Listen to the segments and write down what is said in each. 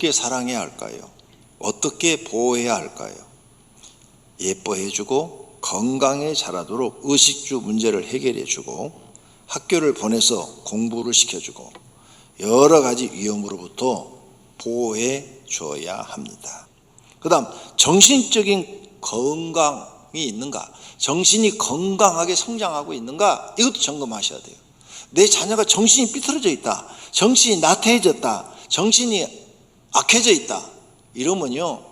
어떻게 사랑해야 할까요? 어떻게 보호해야 할까요? 예뻐해주고 건강에 자라도록 의식주 문제를 해결해주고 학교를 보내서 공부를 시켜주고 여러 가지 위험으로부터 보호해 줘야 합니다. 그 다음, 정신적인 건강이 있는가? 정신이 건강하게 성장하고 있는가? 이것도 점검하셔야 돼요. 내 자녀가 정신이 삐뚤어져 있다. 정신이 나태해졌다. 정신이 악해져 있다. 이러면요,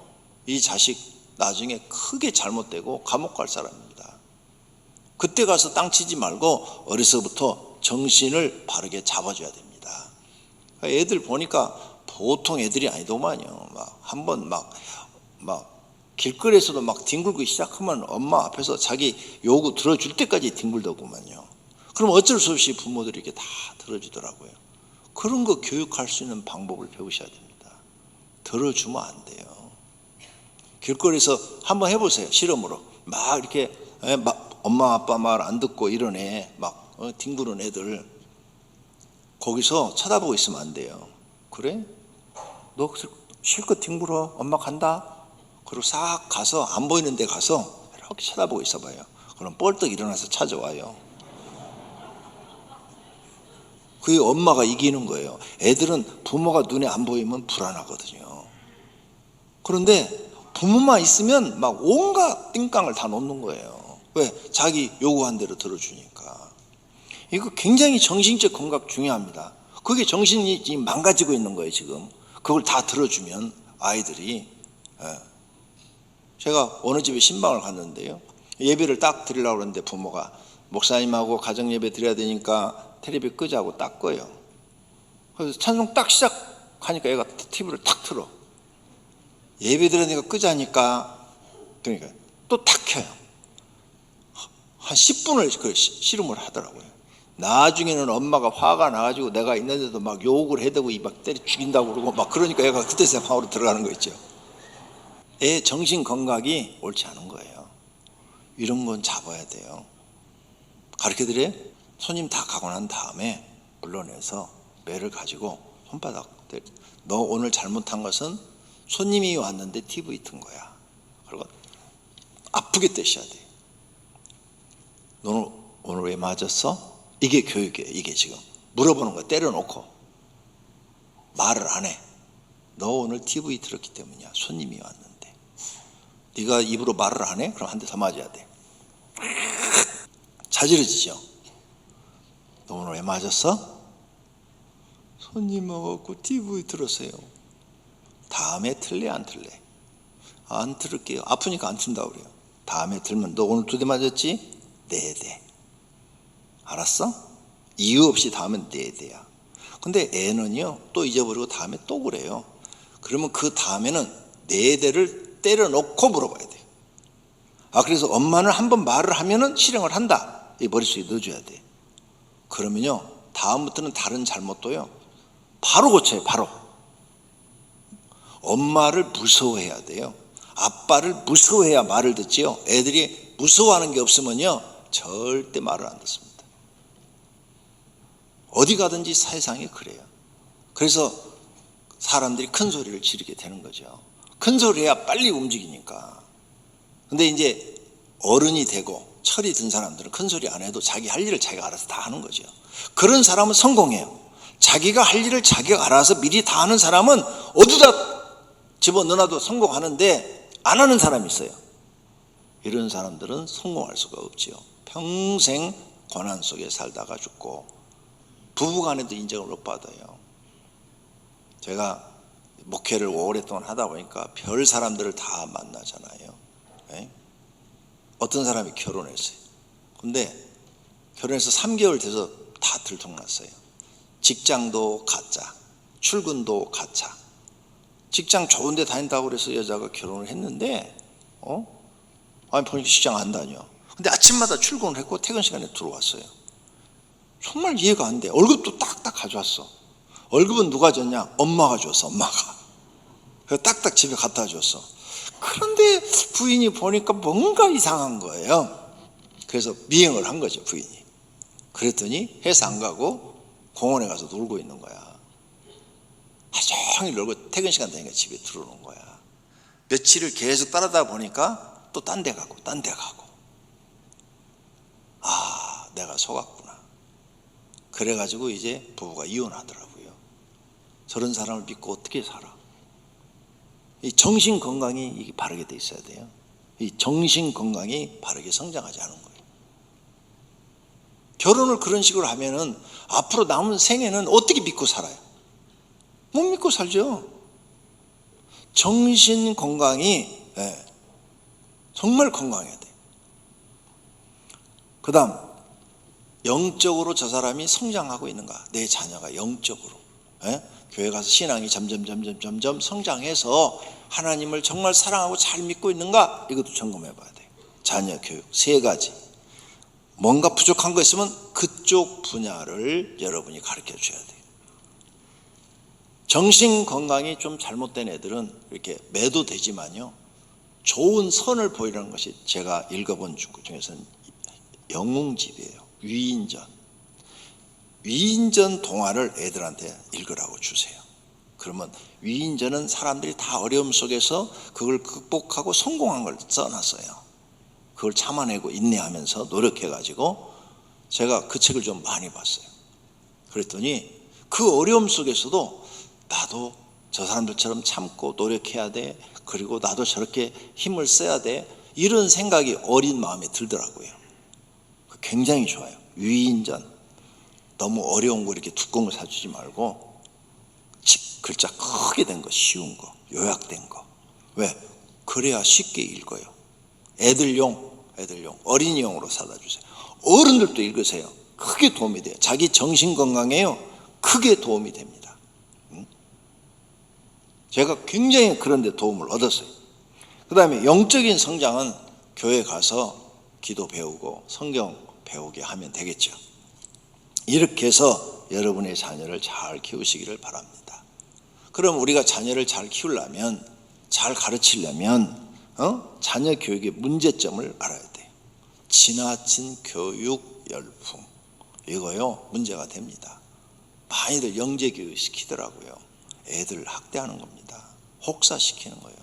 이 자식 나중에 크게 잘못되고 감옥 갈 사람입니다. 그때 가서 땅 치지 말고 어려서부터 정신을 바르게 잡아줘야 됩니다. 애들 보니까 보통 애들이 아니더만요. 막 한 번 막 막 길거리에서도 막 뒹굴고 시작하면 엄마 앞에서 자기 요구 들어줄 때까지 뒹굴더구만요. 그럼 어쩔 수 없이 부모들이 이렇게 다 들어주더라고요. 그런 거 교육할 수 있는 방법을 배우셔야 됩니다. 들어주면 안 돼요. 길거리에서 한번 해보세요. 실험으로. 막 이렇게 에, 막 엄마 아빠 말 안 듣고 이런 애 막 어, 뒹구는 애들 거기서 쳐다보고 있으면 안 돼요. 그래? 너 실컷 뒹굴어. 엄마 간다. 그리고 싹 가서 안 보이는 데 가서 이렇게 쳐다보고 있어 봐요. 그럼 뻘떡 일어나서 찾아와요. 그게 엄마가 이기는 거예요. 애들은 부모가 눈에 안 보이면 불안하거든요. 그런데 부모만 있으면 막 온갖 띵깡을 다 놓는 거예요. 왜? 자기 요구한 대로 들어주니까. 이거 굉장히 정신적 건강 중요합니다. 그게 정신이 지금 망가지고 있는 거예요, 지금. 그걸 다 들어주면 아이들이. 예. 제가 어느 집에 신방을 갔는데요. 예배를 딱 드리려고 그러는데 부모가 목사님하고 가정 예배 드려야 되니까 텔레비 끄자고 딱 꺼요. 그래서 찬송 딱 시작하니까 얘가 TV를 탁 틀어. 예배 드리니까 끄자니까 그러니까 또 탁 켜요. 한 10분을 그 시- 씨름을 하더라고요. 나중에는 엄마가 화가 나가지고 내가 있는데도 막 욕을 해대고 이막 때려 죽인다고 그러고 막 그러니까 얘가 그때서 방으로 들어가는 거 있죠. 애 정신 건강이 옳지 않은 거예요. 이런 건 잡아야 돼요. 가르쳐 드려요? 손님 다 가고 난 다음에 불러내서 매를 가지고 손바닥 대- 너 오늘 잘못한 것은 손님이 왔는데 TV 튼 거야. 그리고 아프게 떼셔야 돼. 너는 오늘 왜 맞았어? 이게 교육이에요. 이게 지금 물어보는 거 때려놓고 말을 안 해. 너 오늘 TV 들었기 때문이야. 손님이 왔는데. 네가 입으로 말을 안 해? 그럼 한 대 더 맞아야 돼. 자지러지죠. 너 오늘 왜 맞았어? 손님 와갖고 TV 들었어요. 다음에 틀래 안 틀래? 안 틀을게요. 아프니까 안 튼다고 그래요. 다음에 들면 너 오늘 두 대 맞았지? 네 대. 알았어? 이유 없이 다음엔 네 대야. 근데 애는요 또 잊어버리고 다음에 또 그래요. 그러면 그 다음에는 네 대를 때려놓고 물어봐야 돼요. 아 그래서 엄마는 한 번 말을 하면은 실행을 한다. 이 머릿속에 넣어줘야 돼. 그러면요 다음부터는 다른 잘못도요 바로 고쳐요. 바로. 엄마를 무서워해야 돼요. 아빠를 무서워해야 말을 듣지요. 애들이 무서워하는 게 없으면요 절대 말을 안 듣습니다. 어디 가든지 세상이 그래요. 그래서 사람들이 큰 소리를 지르게 되는 거죠. 큰 소리야 빨리 움직이니까. 근데 이제 어른이 되고 철이 든 사람들은 큰 소리 안 해도 자기 할 일을 자기가 알아서 다 하는 거죠. 그런 사람은 성공해요. 자기가 할 일을 자기가 알아서 미리 다 하는 사람은 어디다 집어넣어도 성공하는데 안 하는 사람이 있어요. 이런 사람들은 성공할 수가 없지요. 평생 고난 속에 살다가 죽고 부부간에도 인정을 못 받아요. 제가 목회를 오랫동안 하다 보니까 별 사람들을 다 만나잖아요. 예? 어떤 사람이 결혼했어요. 근데 결혼해서 3개월 돼서 다 들통났어요. 직장도 가짜, 출근도 가짜. 직장 좋은 데 다닌다고 그래서 여자가 결혼을 했는데, 어? 아니, 보니까 직장 안 다녀. 근데 아침마다 출근을 했고 퇴근 시간에 들어왔어요. 정말 이해가 안 돼. 월급도 딱딱 가져왔어. 월급은 누가 줬냐? 엄마가 줬어, 엄마가. 그래서 딱딱 집에 갖다 줬어. 그런데 부인이 보니까 뭔가 이상한 거예요. 그래서 미행을 한 거죠, 부인이. 그랬더니 회사 안 가고 공원에 가서 놀고 있는 거야. 아주 종일 놀고 퇴근 시간 되니까 집에 들어오는 거야. 며칠을 계속 따라다 보니까 또 딴 데 가고 딴 데 가고. 아, 내가 속았구나. 그래가지고 이제 부부가 이혼하더라고요. 저런 사람을 믿고 어떻게 살아? 이 정신 건강이 바르게 돼 있어야 돼요. 이 정신 건강이 바르게 성장하지 않은 거예요. 결혼을 그런 식으로 하면은 앞으로 남은 생애는 어떻게 믿고 살아요? 못 믿고 살죠. 정신 건강이 예, 정말 건강해야 돼. 그다음 영적으로 저 사람이 성장하고 있는가? 내 자녀가 영적으로 예? 교회 가서 신앙이 점점 점점 점점 성장해서 하나님을 정말 사랑하고 잘 믿고 있는가? 이것도 점검해 봐야 돼. 자녀 교육 세 가지. 뭔가 부족한 거 있으면 그쪽 분야를 여러분이 가르쳐 줘야 돼요. 정신 건강이 좀 잘못된 애들은 이렇게 매도 되지만요. 좋은 선을 보이라는 것이 제가 읽어본 중- 중에서는 영웅집이에요. 위인전. 위인전 동화를 애들한테 읽으라고 주세요. 그러면 위인전은 사람들이 다 어려움 속에서 그걸 극복하고 성공한 걸 써놨어요. 그걸 참아내고 인내하면서 노력해가지고 제가 그 책을 좀 많이 봤어요. 그랬더니 그 어려움 속에서도 나도 저 사람들처럼 참고 노력해야 돼. 그리고 나도 저렇게 힘을 써야 돼. 이런 생각이 어린 마음에 들더라고요. 그 굉장히 좋아요. 위인전. 너무 어려운 거 이렇게 두꺼운 거 사주지 말고 집 글자 크게 된 거, 쉬운 거, 요약된 거. 왜? 그래야 쉽게 읽어요. 애들용, 애들용, 어린이용으로 사다 주세요. 어른들도 읽으세요. 크게 도움이 돼요. 자기 정신 건강에요. 크게 도움이 됩니다. 응? 제가 굉장히 그런데 도움을 얻었어요. 그 다음에 영적인 성장은 교회 가서 기도 배우고 성경 배우게 하면 되겠죠. 이렇게 해서 여러분의 자녀를 잘 키우시기를 바랍니다. 그럼 우리가 자녀를 잘 키우려면 잘 가르치려면 어? 자녀 교육의 문제점을 알아야 돼요. 지나친 교육 열풍 이거요 문제가 됩니다. 많이들 영재 교육 시키더라고요. 애들 학대하는 겁니다. 혹사시키는 거예요.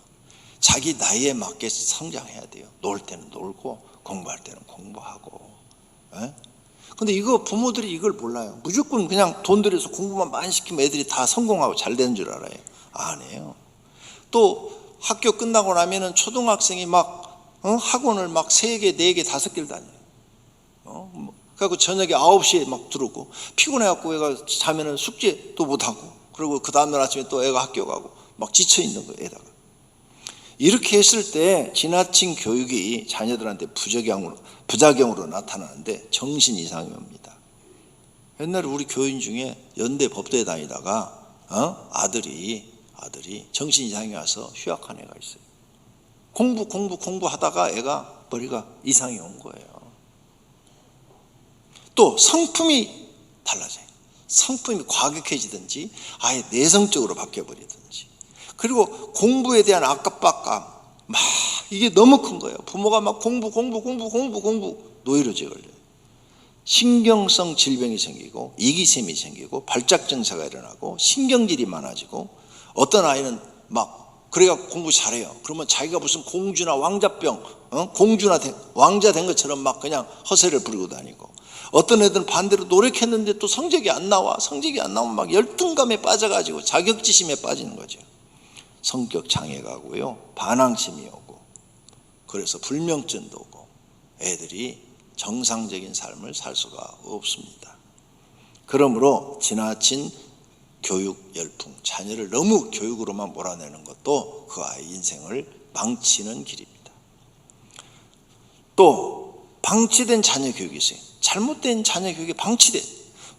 자기 나이에 맞게 성장해야 돼요. 놀 때는 놀고 공부할 때는 공부하고. 에? 근데 이거 부모들이 이걸 몰라요. 무조건 그냥 돈 들여서 공부만 많이 시키면 애들이 다 성공하고 잘 되는 줄 알아요. 아니에요. 또 학교 끝나고 나면은 초등학생이 막 어? 학원을 막 세 개, 네 개, 다섯 개를 다녀요. 어? 뭐, 그래갖고 저녁에 아홉 시에 막 들어오고 피곤해갖고 애가 자면은 숙제도 못하고 그리고 그 다음날 아침에 또 애가 학교 가고 막 지쳐 있는 거예요, 애다가. 이렇게 했을 때 지나친 교육이 자녀들한테 부작용으로, 부작용으로 나타나는데 정신 이상이 옵니다. 옛날에 우리 교인 중에 연대 법대에 다니다가 어? 아들이 아들이 정신 이상이 와서 휴학한 애가 있어요. 공부 공부 공부하다가 애가 머리가 이상이 온 거예요. 또 성품이 달라져요. 성품이 과격해지든지 아예 내성적으로 바뀌어 버리든지 그리고 공부에 대한 압박감 막 이게 너무 큰 거예요. 부모가 막 공부 공부 공부 공부 공부 노이로제 걸려요. 신경성 질병이 생기고 이기샘이 생기고 발작 증세가 일어나고 신경질이 많아지고 어떤 아이는 막 그래가 공부 잘해요. 그러면 자기가 무슨 공주나 왕자병, 어? 공주나 된, 왕자 된 것처럼 막 그냥 허세를 부리고 다니고 어떤 애들은 반대로 노력했는데 또 성적이 안 나와. 성적이 안 나오면 막 열등감에 빠져가지고 자격지심에 빠지는 거죠. 성격 장애가 오고요. 반항심이 오고 그래서 불명증도 오고 애들이 정상적인 삶을 살 수가 없습니다. 그러므로 지나친 교육 열풍, 자녀를 너무 교육으로만 몰아내는 것도 그 아이 인생을 망치는 길입니다. 또 방치된 자녀 교육이 있어요. 잘못된 자녀 교육이 방치돼.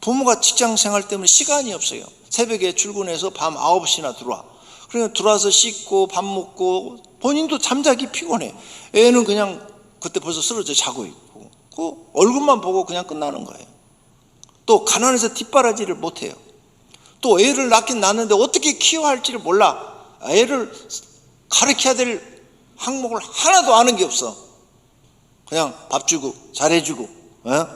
부모가 직장 생활 때문에 시간이 없어요. 새벽에 출근해서 밤 9시나 들어와. 그러니까 들어와서 씻고 밥 먹고 본인도 잠자기 피곤해. 애는 그냥 그때 벌써 쓰러져 자고 있고 그 얼굴만 보고 그냥 끝나는 거예요. 또 가난해서 뒷바라지를 못해요. 또 애를 낳긴 낳는데 어떻게 키워야 할지를 몰라. 애를 가르쳐야 될 항목을 하나도 아는 게 없어. 그냥 밥 주고 잘해주고 어?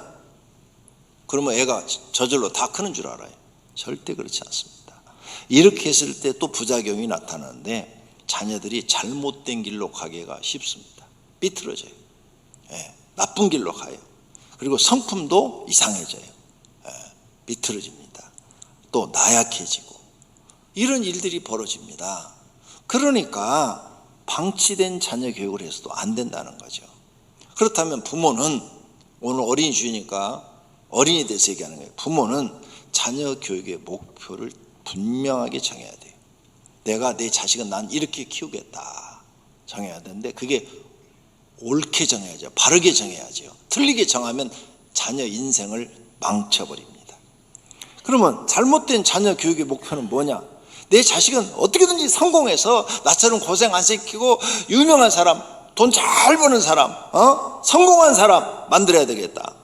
그러면 애가 저절로 다 크는 줄 알아요. 절대 그렇지 않습니다. 이렇게 했을 때 또 부작용이 나타나는데 자녀들이 잘못된 길로 가기가 쉽습니다. 삐뚤어져요. 예, 나쁜 길로 가요. 그리고 성품도 이상해져요. 예, 삐뚤어집니다. 또 나약해지고 이런 일들이 벌어집니다. 그러니까 방치된 자녀 교육을 해서도 안 된다는 거죠. 그렇다면 부모는 오늘 어린이 주니까 어린이 대해서 얘기하는 거예요. 부모는 자녀 교육의 목표를 분명하게 정해야 돼요. 내가 내 자식은 난 이렇게 키우겠다 정해야 되는데 그게 옳게 정해야죠. 바르게 정해야죠. 틀리게 정하면 자녀 인생을 망쳐버립니다. 그러면 잘못된 자녀 교육의 목표는 뭐냐? 내 자식은 어떻게든지 성공해서 나처럼 고생 안 시키고 유명한 사람, 돈 잘 버는 사람, 어? 성공한 사람 만들어야 되겠다.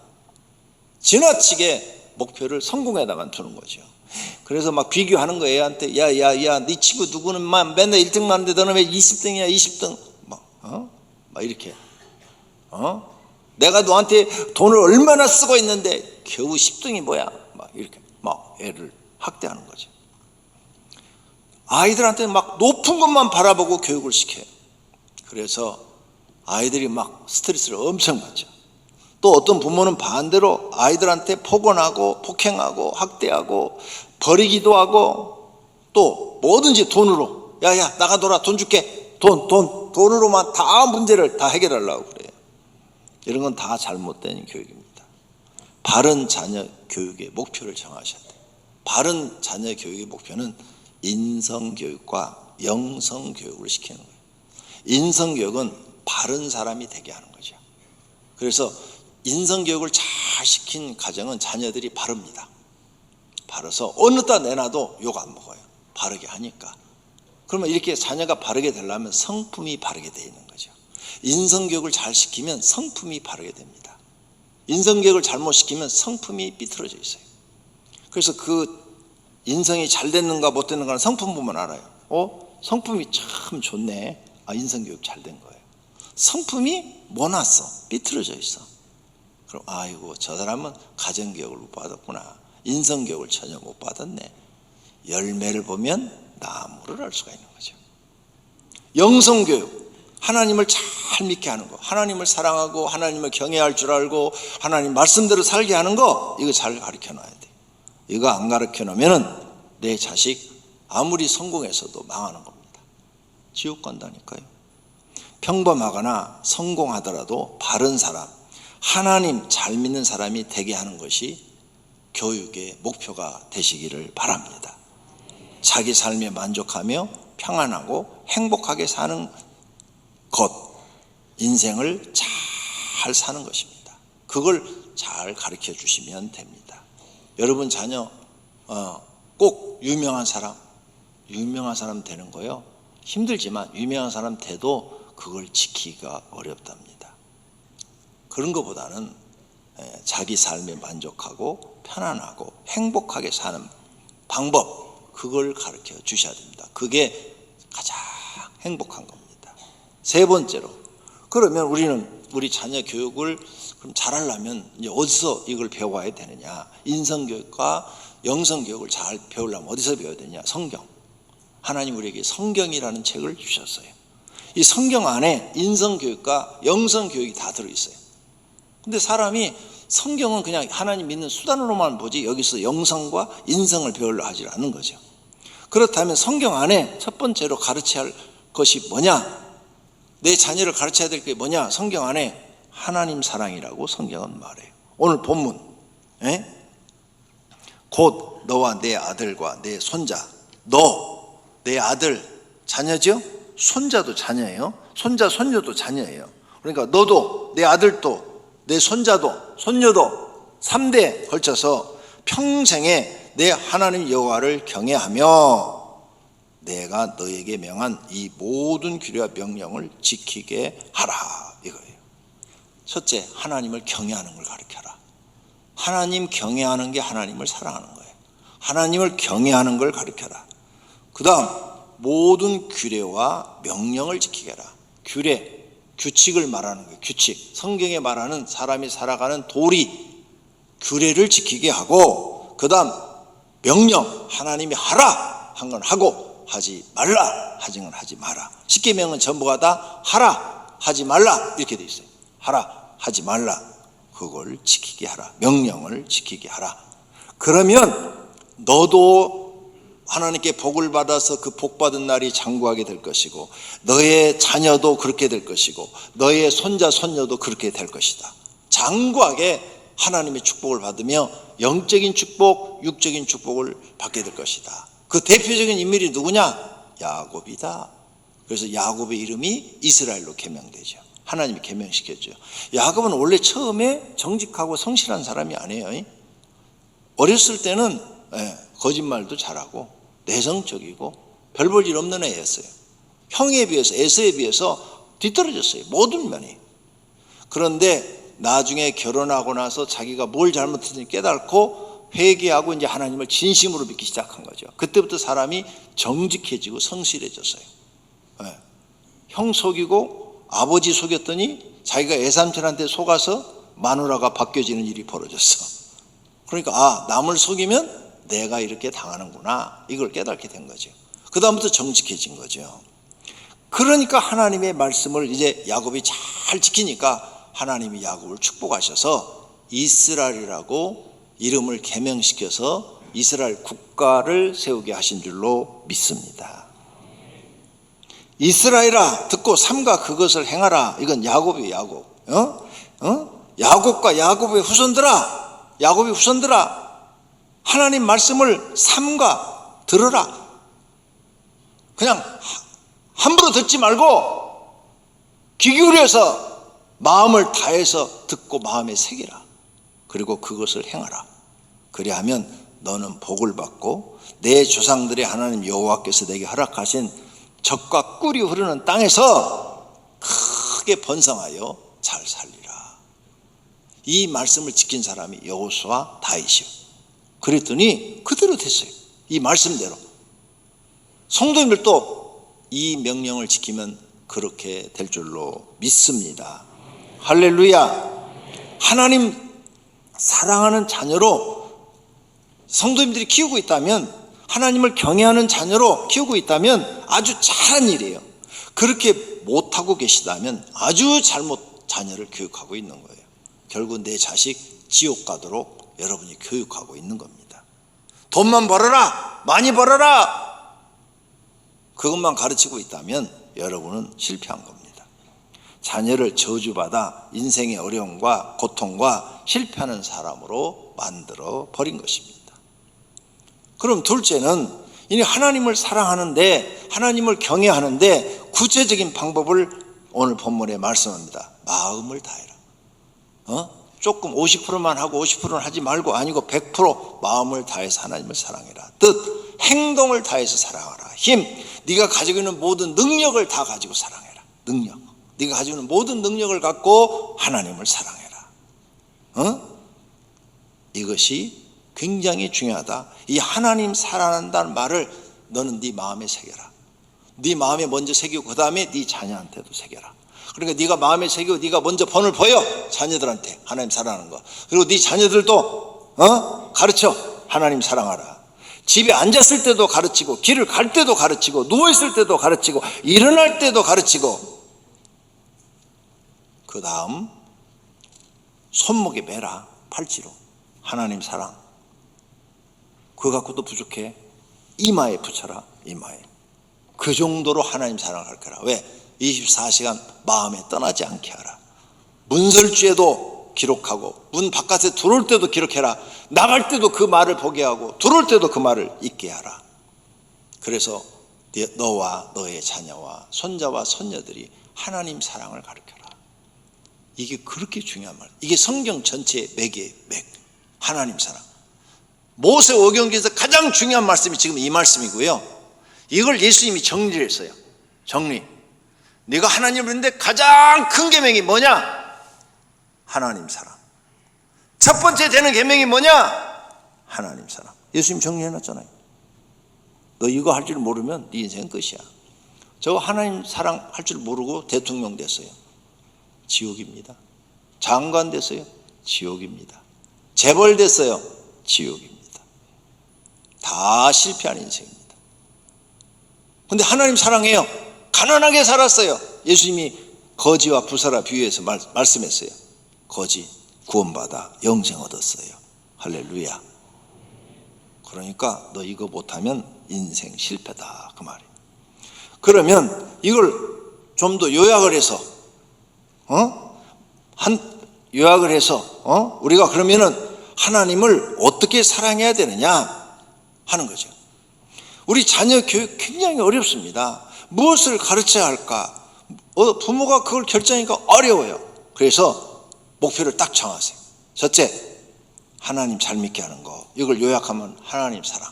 지나치게 목표를 성공에다만 두는 거죠. 그래서 막 비교하는 거예요. 애한테 야, 야, 야, 네 친구 누구는 막 맨날 1등만 하는데 너는 왜 20등이야, 20등? 막, 어? 막 이렇게. 어? 내가 너한테 돈을 얼마나 쓰고 있는데 겨우 10등이 뭐야? 막 이렇게 막 애를 학대하는 거죠. 아이들한테 막 높은 것만 바라보고 교육을 시켜요. 그래서 아이들이 막 스트레스를 엄청 받죠. 또 어떤 부모는 반대로 아이들한테 폭언하고 폭행하고 학대하고 버리기도 하고 또 뭐든지 돈으로 야야 나가 놀아 돈 줄게 돈 돈 돈으로만 다 문제를 다 해결하려고 그래요. 이런 건 다 잘못된 교육입니다. 바른 자녀 교육의 목표를 정하셔야 돼요. 바른 자녀 교육의 목표는 인성 교육과 영성 교육을 시키는 거예요. 인성 교육은 바른 사람이 되게 하는 거죠. 그래서 인성 교육을 잘 시킨 가정은 자녀들이 바릅니다. 바라서 어느 때 내놔도 욕 안 먹어요. 바르게 하니까. 그러면 이렇게 자녀가 바르게 되려면 성품이 바르게 되어 있는 거죠. 인성교육을 잘 시키면 성품이 바르게 됩니다. 인성교육을 잘못 시키면 성품이 삐뚤어져 있어요. 그래서 그 인성이 잘 됐는가 못 됐는가는 성품 보면 알아요. 어? 성품이 참 좋네. 아, 인성교육 잘 된 거예요. 성품이 못 났어. 삐뚤어져 있어. 그럼 아이고 저 사람은 가정교육을 못 받았구나. 인성교육을 전혀 못 받았네. 열매를 보면 나무를 알 수가 있는 거죠. 영성교육. 하나님을 잘 믿게 하는 거. 하나님을 사랑하고 하나님을 경외할 줄 알고 하나님 말씀대로 살게 하는 거. 이거 잘 가르쳐 놔야 돼. 이거 안 가르쳐 놓으면은 내 자식 아무리 성공해서도 망하는 겁니다. 지옥 간다니까요. 평범하거나 성공하더라도 바른 사람, 하나님 잘 믿는 사람이 되게 하는 것이 교육의 목표가 되시기를 바랍니다. 자기 삶에 만족하며 평안하고 행복하게 사는 것, 인생을 잘 사는 것입니다. 그걸 잘 가르쳐 주시면 됩니다. 여러분 자녀 어, 꼭 유명한 사람, 유명한 사람 되는 거요. 힘들지만 유명한 사람 돼도 그걸 지키기가 어렵답니다. 그런 것보다는 예, 자기 삶에 만족하고 편안하고 행복하게 사는 방법 그걸 가르쳐 주셔야 됩니다. 그게 가장 행복한 겁니다. 세 번째로 그러면 우리는 우리 자녀 교육을 그럼 잘하려면 이제 어디서 이걸 배워야 되느냐? 인성 교육과 영성 교육을 잘 배우려면 어디서 배워야 되냐? 성경. 하나님 우리에게 성경이라는 책을 주셨어요. 이 성경 안에 인성 교육과 영성 교육이 다 들어 있어요. 근데 사람이 성경은 그냥 하나님 믿는 수단으로만 보지 여기서 영성과 인성을 배우려 하지 않는 거죠. 그렇다면 성경 안에 첫 번째로 가르쳐야 할 것이 뭐냐? 내 자녀를 가르쳐야 될 게 뭐냐? 성경 안에 하나님 사랑이라고 성경은 말해요. 오늘 본문, 에? 곧 너와 내 아들과 내 손자, 너, 내 아들, 자녀죠? 손자도 자녀예요. 손자, 손녀도 자녀예요. 그러니까 너도, 내 아들도, 내 손자도, 손녀도 3대에 걸쳐서 평생에 내 하나님 여호와를 경외하며 내가 너에게 명한 이 모든 규례와 명령을 지키게 하라 이거예요. 첫째, 하나님을 경외하는 걸 가르쳐라. 하나님 경외하는 게 하나님을 사랑하는 거예요. 하나님을 경외하는 걸 가르쳐라. 그 다음, 모든 규례와 명령을 지키게 하라. 규례, 규칙을 말하는 거예요. 규칙. 성경에 말하는 사람이 살아가는 도리, 규례를 지키게 하고, 그 다음, 명령, 하나님이 하라! 한 건 하고 하지 말라 하진 건 하지 마라. 십계명은 전부가 다 하라 하지 말라 이렇게 돼 있어요. 하라 하지 말라 그걸 지키게 하라. 명령을 지키게 하라. 그러면 너도 하나님께 복을 받아서 그 복 받은 날이 장구하게 될 것이고 너의 자녀도 그렇게 될 것이고 너의 손자 손녀도 그렇게 될 것이다. 장구하게 하나님의 축복을 받으며 영적인 축복, 육적인 축복을 받게 될 것이다. 그 대표적인 인물이 누구냐? 야곱이다. 그래서 야곱의 이름이 이스라엘로 개명되죠. 하나님이 개명시켰죠. 야곱은 원래 처음에 정직하고 성실한 사람이 아니에요. 어렸을 때는 예, 거짓말도 잘하고 내성적이고 별볼일 없는 애였어요. 형에 비해서 에서에 비해서 뒤떨어졌어요. 모든 면이. 그런데 나중에 결혼하고 나서 자기가 뭘 잘못했는지 깨닫고 회개하고 이제 하나님을 진심으로 믿기 시작한 거죠. 그때부터 사람이 정직해지고 성실해졌어요. 예. 형 속이고 아버지 속였더니 자기가 애삼촌한테 속아서 마누라가 바뀌어지는 일이 벌어졌어. 그러니까 아 남을 속이면 내가 이렇게 당하는구나 이걸 깨닫게 된 거죠. 그 다음부터 정직해진 거죠. 그러니까 하나님의 말씀을 이제 야곱이 잘 지키니까 하나님이 야곱을 축복하셔서 이스라엘이라고 이름을 개명시켜서 이스라엘 국가를 세우게 하신 줄로 믿습니다. 이스라엘아 듣고 삼가 그것을 행하라. 이건 야곱이 야곱. 어? 어? 야곱과 야곱의 후손들아. 야곱의 후손들아. 하나님 말씀을 삼가 들으라. 그냥 함부로 듣지 말고 귀 기울여서 마음을 다해서 듣고 마음에 새기라. 그리고 그것을 행하라. 그리하면 너는 복을 받고 내 조상들의 하나님 여호와께서 내게 허락하신 적과 꿀이 흐르는 땅에서 크게 번성하여 잘 살리라. 이 말씀을 지킨 사람이 여호수아 다윗이요. 그랬더니 그대로 됐어요. 이 말씀대로. 성도님들도 이 명령을 지키면 그렇게 될 줄로 믿습니다. 할렐루야. 하나님 사랑하는 자녀로 성도님들이 키우고 있다면 하나님을 경외하는 자녀로 키우고 있다면 아주 잘한 일이에요. 그렇게 못하고 계시다면 아주 잘못 자녀를 교육하고 있는 거예요. 결국 내 자식 지옥 가도록 여러분이 교육하고 있는 겁니다. 돈만 벌어라! 많이 벌어라! 그것만 가르치고 있다면 여러분은 실패한 겁니다. 자녀를 저주받아 인생의 어려움과 고통과 실패하는 사람으로 만들어 버린 것입니다. 그럼 둘째는 이니 하나님을 사랑하는데 하나님을 경외하는데 구체적인 방법을 오늘 본문에 말씀합니다. 마음을 다해라. 어? 조금 50%만 하고 50%는 하지 말고 아니고 100% 마음을 다해서 하나님을 사랑해라. 뜻 행동을 다해서 사랑하라. 힘 네가 가지고 있는 모든 능력을 다 가지고 사랑해라. 능력. 네가 가지고 있는 모든 능력을 갖고 하나님을 사랑해라. 어? 이것이 굉장히 중요하다. 이 하나님 사랑한다는 말을 너는 네 마음에 새겨라. 네 마음에 먼저 새기고 그 다음에 네 자녀한테도 새겨라. 그러니까 네가 마음에 새기고 네가 먼저 번을 보여 자녀들한테. 하나님 사랑하는 거. 그리고 네 자녀들도 어? 가르쳐. 하나님 사랑하라. 집에 앉았을 때도 가르치고 길을 갈 때도 가르치고 누워 있을 때도 가르치고 일어날 때도 가르치고. 그 다음 손목에 매라. 팔찌로. 하나님 사랑. 그거 갖고도 부족해. 이마에 붙여라 이마에. 그 정도로 하나님 사랑을 가르쳐라. 왜? 24시간 마음에 떠나지 않게 하라. 문설주에도 기록하고 문 바깥에 들어올 때도 기록해라. 나갈 때도 그 말을 보게 하고 들어올 때도 그 말을 잊게 하라. 그래서 너와 너의 자녀와 손자와 손녀들이 하나님 사랑을 가르쳐라. 이게 그렇게 중요한 말. 이게 성경 전체의 맥이에요 맥. 하나님 사랑. 모세 오경기에서 가장 중요한 말씀이 지금 이 말씀이고요. 이걸 예수님이 정리를 했어요. 정리. 네가 하나님을 믿는데 가장 큰 계명이 뭐냐? 하나님 사랑. 첫 번째 되는 계명이 뭐냐? 하나님 사랑. 예수님 정리해 놨잖아요. 너 이거 할 줄 모르면 네 인생은 끝이야. 저 하나님 사랑 할 줄 모르고 대통령 됐어요. 지옥입니다. 장관 됐어요. 지옥입니다. 재벌 됐어요. 지옥입니다. 다 실패한 인생입니다. 근데 하나님 사랑해요. 가난하게 살았어요. 예수님이 거지와 부사라 비유해서 말, 말씀했어요. 거지 구원받아 영생 얻었어요. 할렐루야. 그러니까 너 이거 못하면 인생 실패다 그 말이에요. 그러면 이걸 좀 더 요약을 해서 어? 한 요약을 해서 어? 우리가 그러면은 하나님을 어떻게 사랑해야 되느냐 하는 거죠. 우리 자녀 교육 굉장히 어렵습니다. 무엇을 가르쳐야 할까? 어, 부모가 그걸 결정하니까 어려워요. 그래서 목표를 딱 정하세요. 첫째, 하나님 잘 믿게 하는 거. 이걸 요약하면 하나님 사랑.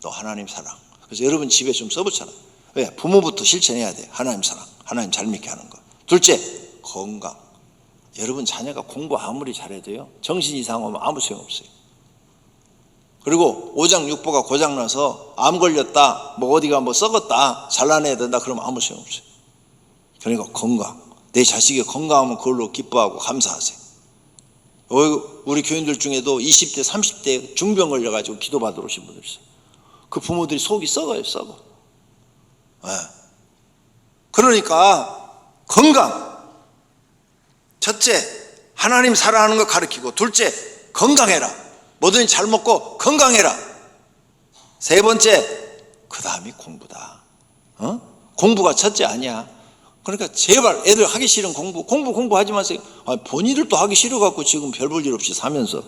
또 하나님 사랑. 그래서 여러분 집에 좀 써붙여라. 왜? 부모부터 실천해야 돼. 하나님 사랑. 하나님 잘 믿게 하는 거. 둘째, 건강. 여러분 자녀가 공부 아무리 잘해도요. 정신 이상 오면 아무 소용없어요. 그리고 오장육부가 고장나서 암 걸렸다, 뭐 어디가 뭐 썩었다, 잘라내야 된다, 그러면 아무 소용 없어요. 그러니까 건강. 내 자식이 건강하면 그걸로 기뻐하고 감사하세요. 어, 우리 교인들 중에도 20대, 30대 중병 걸려가지고 기도받으러 오신 분들 있어요. 그 부모들이 속이 썩어요, 썩어. 예. 그러니까 건강. 첫째, 하나님 사랑하는 거 가르치고, 둘째, 건강해라. 뭐든지 잘 먹고 건강해라. 세 번째, 그 다음이 공부다. 어? 공부가 첫째 아니야. 그러니까 제발 애들 하기 싫은 공부, 공부 공부하지 마세요. 아, 본인들도 하기 싫어갖고 지금 별 볼 일 없이 사면서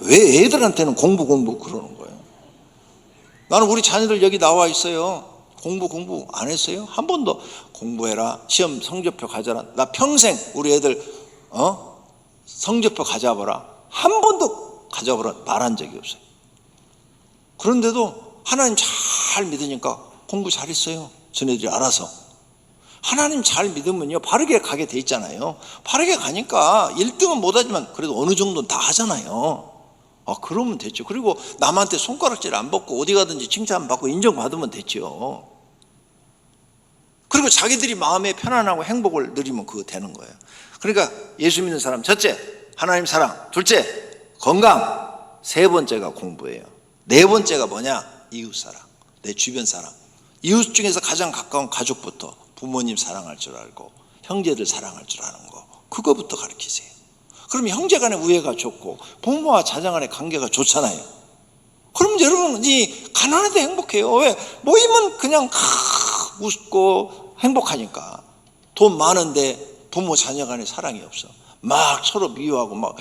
왜 애들한테는 공부 공부 그러는 거예요? 나는 우리 자녀들 여기 나와 있어요. 공부 공부 안 했어요? 한 번도 공부해라. 시험 성적표 가져라. 나 평생 우리 애들 어 성적표 가져와봐라. 한 번도 가져와보라 말한 적이 없어요. 그런데도 하나님 잘 믿으니까 공부 잘했어요. 저네들이 알아서. 하나님 잘 믿으면요 바르게 가게 돼 있잖아요. 바르게 가니까 1등은 못하지만 그래도 어느 정도는 다 하잖아요. 아 그러면 됐죠. 그리고 남한테 손가락질 안 받고 어디 가든지 칭찬 받고 인정받으면 됐죠. 그리고 자기들이 마음에 편안하고 행복을 누리면 그거 되는 거예요. 그러니까 예수 믿는 사람 첫째 하나님 사랑, 둘째 건강, 세 번째가 공부예요. 네 번째가 뭐냐? 이웃 사랑, 내 주변 사랑. 이웃 중에서 가장 가까운 가족부터 부모님 사랑할 줄 알고 형제들 사랑할 줄 아는 거 그거부터 가르치세요. 그럼 형제 간의 우애가 좋고 부모와 자장 간의 관계가 좋잖아요. 그럼 여러분 이 가난해도 행복해요. 왜 모이면 그냥 웃고 행복하니까 돈 많은데 부모 자녀 간의 사랑이 없어. 막 서로 미워하고 막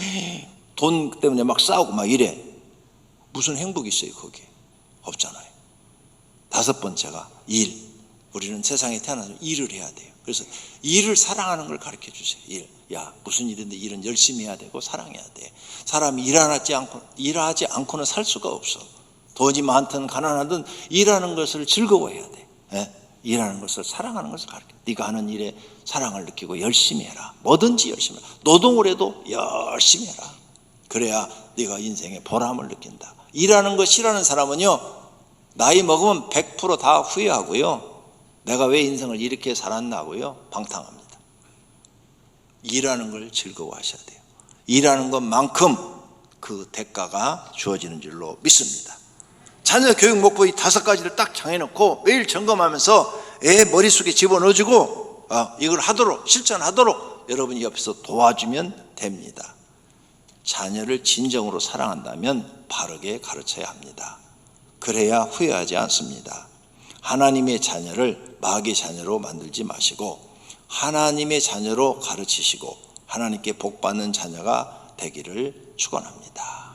돈 때문에 막 싸우고 막 이래. 무슨 행복이 있어요 거기에? 없잖아요. 다섯 번째가 일. 우리는 세상에 태어나서 일을 해야 돼요. 그래서 일을 사랑하는 걸 가르쳐 주세요. 일. 야, 무슨 일인데 일은 열심히 해야 되고 사랑해야 돼. 사람이 일하지 않고 일하지 않고는 살 수가 없어. 돈이 많든 가난하든 일하는 것을 즐거워해야 돼. 예? 일하는 것을 사랑하는 것을 가르쳐. 네가 하는 일에 사랑을 느끼고 열심히 해라. 뭐든지 열심히 해라. 노동을 해도 열심히 해라. 그래야 네가 인생에 보람을 느낀다. 일하는 거 싫어하는 사람은요. 나이 먹으면 100%다 후회하고요. 내가 왜 인생을 이렇게 살았나고요. 방탕합니다. 일하는 걸 즐거워하셔야 돼요. 일하는 것만큼 그 대가가 주어지는 줄로 믿습니다. 자녀 교육 목표 이 다섯 가지를 딱 정해놓고 매일 점검하면서 애 머릿속에 집어넣어주고 어, 이걸 하도록 실천하도록 여러분이 옆에서 도와주면 됩니다. 자녀를 진정으로 사랑한다면 바르게 가르쳐야 합니다. 그래야 후회하지 않습니다. 하나님의 자녀를 마귀 자녀로 만들지 마시고 하나님의 자녀로 가르치시고 하나님께 복받는 자녀가 되기를 축원합니다.